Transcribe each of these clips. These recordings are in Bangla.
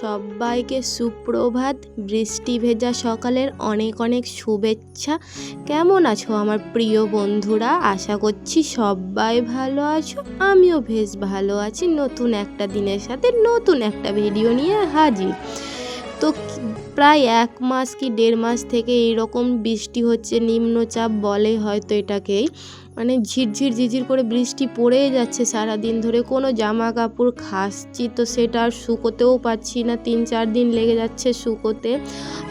সবাইকে সুপ্রভাত, বৃষ্টি ভেজা সকালের অনেক অনেক শুভেচ্ছা। কেমন আছো আমার প্রিয় বন্ধুরা? আশা করছি সবাই ভালো আছো, আমিও বেশ ভালো আছি। নতুন একটা দিনের সাথে নতুন একটা ভিডিও নিয়ে হাজির। তো প্রায় এক মাস কি দেড় মাস থেকে এইরকম বৃষ্টি হচ্ছে, নিম্নচাপ বলে হয়তো এটাকেই। মানে ঝিরঝির ঝিরঝির করে বৃষ্টি পড়েই যাচ্ছে সারা দিন ধরে। কোনো জামা কাপড় খাসছি তো সেটা আর শুকোতেও পাচ্ছি না। তিন চার দিন লেগে যাচ্ছে শুকোতে।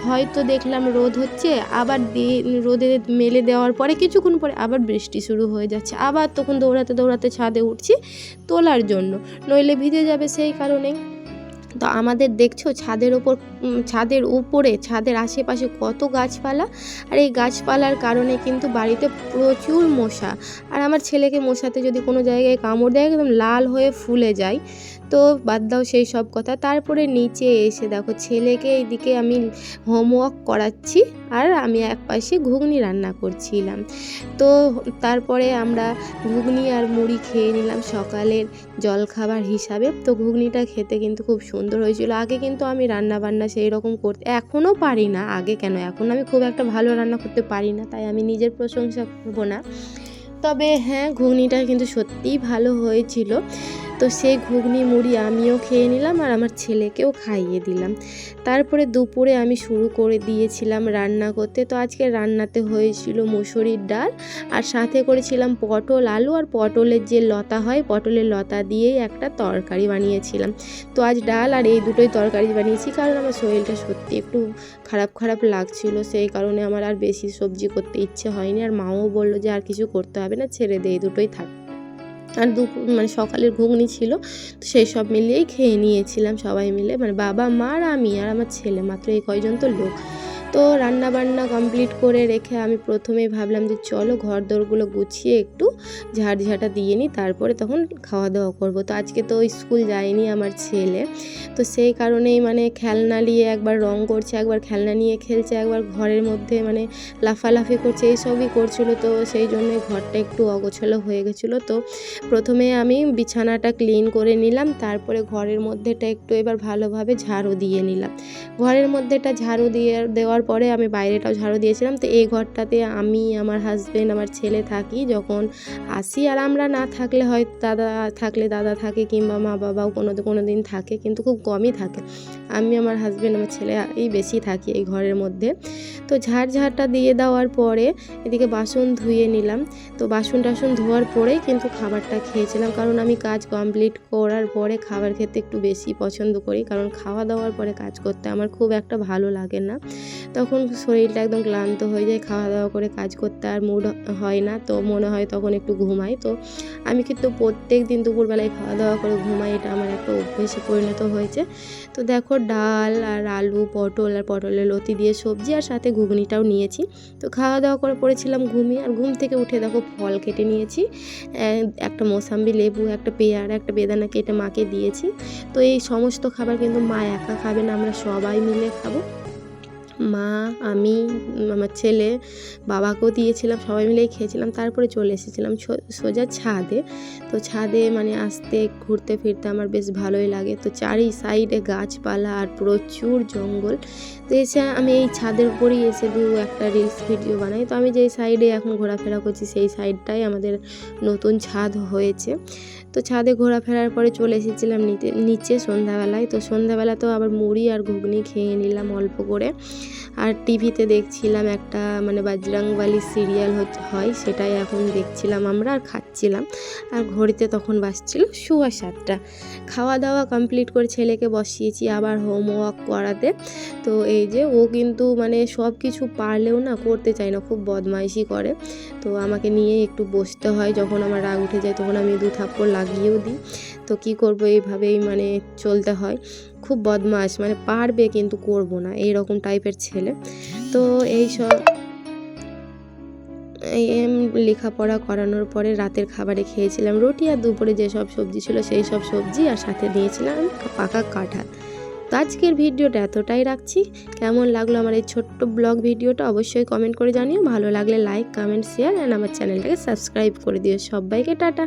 হয়তো দেখলাম রোদ হচ্ছে, আবার দি- রোদে মেলে দেওয়ার পরে, কিছুক্ষণ পরে আবার বৃষ্টি শুরু হয়ে যাচ্ছে। আবার তখন দৌড়াতে দৌড়াতে ছাদে উঠছি তোলার জন্য। নইলে ভিজে যাবে সেই কারণেই তো আমাদের দেখছ ছাদের ওপর ছাদের উপরে, ছাদের আশেপাশে কত গাছপালা। আর এই গাছপালার কারণে কিন্তু বাড়িতে প্রচুর মশা। আর আমার ছেলেকে মশাতে যদি কোনো জায়গায় কামড় দেয়, একদম লাল হয়ে ফুলে যায়। তো বাদ দাও সেই সব কথা। তারপরে নিচে এসে দেখো ছেলেকে এইদিকে আমি হোমওয়ার্ক করাচ্ছি আর আমি এক পাশে ঘুগনি রান্না করছিলাম। তো তারপরে আমরা ঘুগনি আর মুড়ি খেয়ে নিলাম সকালের জলখাবার হিসাবে। তো ঘুগনিটা খেতে কিন্তু খুব সুন্দর হয়েছিল। আগে কিন্তু আমি রান্না বান্না সেই রকম করতে এখনও পারি না। আগে কেন? এখন আমি খুব একটা ভালো রান্না করতে পারি না, তাই আমি নিজের প্রশংসা করব না। তবে হ্যাঁ ঘুগনিটা কিন্তু সত্যিই ভালো হয়েছিল। তো সেই ঘুগনি মুড়ি আমিও খেয়ে নিলাম আর আমার ছেলেকেও খাইয়ে দিলাম। তারপরে দুপুরে আমি শুরু করে দিয়েছিলাম রান্না করতে। তো আজকে রান্নাতে হয়েছিল মুসুরির ডাল আর সাথে করেছিলাম পটল আলু আর পটলের যে লতা হয়, পটলের লতা দিয়েই একটা তরকারি বানিয়েছিলাম। তো আজ ডাল আর এই দুটোই তরকারি বানিয়েছি কারণ আমার শরীরটা সত্যি একটু খারাপ খারাপ লাগছিল। সেই কারণে আমার আর বেশি সবজি করতে ইচ্ছে হয়নি আর মাও বলল যে আর কিছু করতে হবে না, ছেড়ে দে, এই দুটোই থাক। আর দুপুর মানে সকালের ঘুগনি ছিল, তো সেই সব মিলিয়েই খেয়ে নিয়েছিলাম সবাই মিলে। মানে বাবা, মা আর আমি আর আমার ছেলে, মাত্র এই কয়জন তো লোক। তো রান্না বান্না কমপ্লিট করে রেখে আমি প্রথমেই ভাবলাম যে চলো ঘর দোরগুলো গুছিয়ে একটু ঝাড়ঝাঁটা দিয়ে নিই, তারপরে তখন খাওয়া দাওয়া করব। তো আজকে তো স্কুল যায়নি আমার ছেলে, তো সেই কারণেই মানে খেলনা নিয়ে একবার রং করছে, একবার খেলনা নিয়ে খেলছে, একবার ঘরের মধ্যে মানে লাফালাফি করছে এইসবই করছিল। তো সেই জন্য ঘরটা একটু অগোছালো হয়ে গেছিল। তো প্রথমে আমি বিছানাটা ক্লিন করে নিলাম, তারপরে ঘরের মধ্যেটা একটু এবার ভালোভাবে ঝাড়ু দিয়ে নিলাম। ঘরের মধ্যেটা ঝাড়ু দিয়ে দেওয়ার পরে আমি বাইরেটাও ঝাড়ু দিয়েছিলাম। তো এই ঘরটাতে আমি, আমার হাজব্যান্ড আমার ছেলে থাকি। যখন আসি, আর আমরা না থাকলে হয় দাদা থাকলে দাদা থাকে কিংবা মা বাবাও কোনো কোনো দিন থাকে, কিন্তু খুব কমই থাকে। আমি, আমার হাজব্যান্ড আমার ছেলে এই বেশি থাকি এই ঘরের মধ্যে। তো ঝাড় ঝাড়টা দিয়ে দেওয়ার পরে এদিকে বাসন ধুয়ে নিলাম। তো বাসন টাসন ধোয়ার পরেই কিন্তু খাবারটা খেয়েছিলাম। কারণ আমি কাজ কমপ্লিট করার পরে খাবার খেতে একটু বেশি পছন্দ করি। কারণ খাওয়া দাওয়ার পরে কাজ করতে আমার খুব একটা ভালো লাগে না। তখন শরীরটা একদম ক্লান্ত হয়ে যায়। খাওয়া দাওয়া করে কাজ করতে আর মুড হয় না। তো মনে হয় তখন একটু ঘুমাই। তো আমি কিন্তু প্রত্যেক দিন দুপুরবেলায় খাওয়া দাওয়া করে ঘুমাই। এটা আমার একটা অভ্যেসে পরিণত হয়েছে। তো দেখো ডাল আর আলু, পটল আর পটলের লতি দিয়ে সবজি আর সাথে ঘুগনিটাও নিয়েছি। তো খাওয়া দাওয়া করে পড়েছিলাম ঘুমিয়ে আর ঘুম থেকে উঠে দেখো ফল কেটে নিয়েছি একটা মোসাম্বি লেবু, একটা পেয়ারা, একটা বেদানা কেটে মাকে দিয়েছি। তো এই সমস্ত খাবার কিন্তু মা একা খাবে না, আমরা সবাই মিলে খাব। মা, আমি, আমার ছেলে, বাবাকেও দিয়েছিলাম, সবাই মিলেই খেয়েছিলাম, তারপরে চলে এসেছিলাম সোজা ছাদে। তো ছাদে মানে আসতে ঘুরতে ফিরতে আমার বেশ ভালোই লাগে। তো চারি সাইডে গাছপালা আর প্রচুর জঙ্গল। তো এসে আমি এই ছাদের উপরেই এসে দু একটা রিলস ভিডিও বানাই। তো আমি যেই সাইডে এখন ঘোরাফেরা করছি, সেই সাইডটাই আমাদের নতুন ছাদ হয়েছে। তো ছাদে ঘোরাফেরার পরে চলে এসেছিলাম নিচে সন্ধ্যাবেলায়। তো সন্ধ্যাবেলাতেও আবার মুড়ি আর ঘুগনি খেয়ে নিলাম অল্প করে। আর টিভিতে দেখছিলাম একটা মানে বাজরাংবালি সিরিয়াল হয়, সেটাই এখন দেখছিলাম আমরা আর খাচ্ছিলাম। আর ঘড়িতে তখন বাজছিল শুয়া সাতটা। খাওয়া দাওয়া কমপ্লিট করে ছেলেকে বসিয়েছি আবার হোমওয়ার্ক করাতে। তো এই যে ও কিন্তু মানে সব কিছু পারলেও না করতে চায় না, খুব বদমাইশি করে। তো আমাকে নিয়ে একটু বসতে হয়, যখন আমার রাগ উঠে যায় তখন আমি দু থাপ্পড় লাগিয়েও দিই। তো কি করব, এইভাবেই মানে চলতে হয়। খুব বদমাস মানে পারবে কিন্তু করব না এই রকম টাইপের ছেলে। তো এই সব এম লেখাপড়া করানোর পরে রাতের খাবারে খেয়েছিলাম। রুটি আর দুপুরে যেসব সবজি ছিল সেই সব সবজি আর সাথে দিয়েছিলাম পাকা কাঁঠাল। তো আজকের ভিডিওটা এতটাই রাখছি। কেমন লাগল আমার এই ছোট্ট ব্লগ ভিডিওটা অবশ্যই কমেন্ট করে জানিও। ভালো লাগলে লাইক, কমেন্ট, শেয়ার, অ্যান্ড আমার চ্যানেলটাকে সাবস্ক্রাইব করে দিও। সবাইকে টাটা।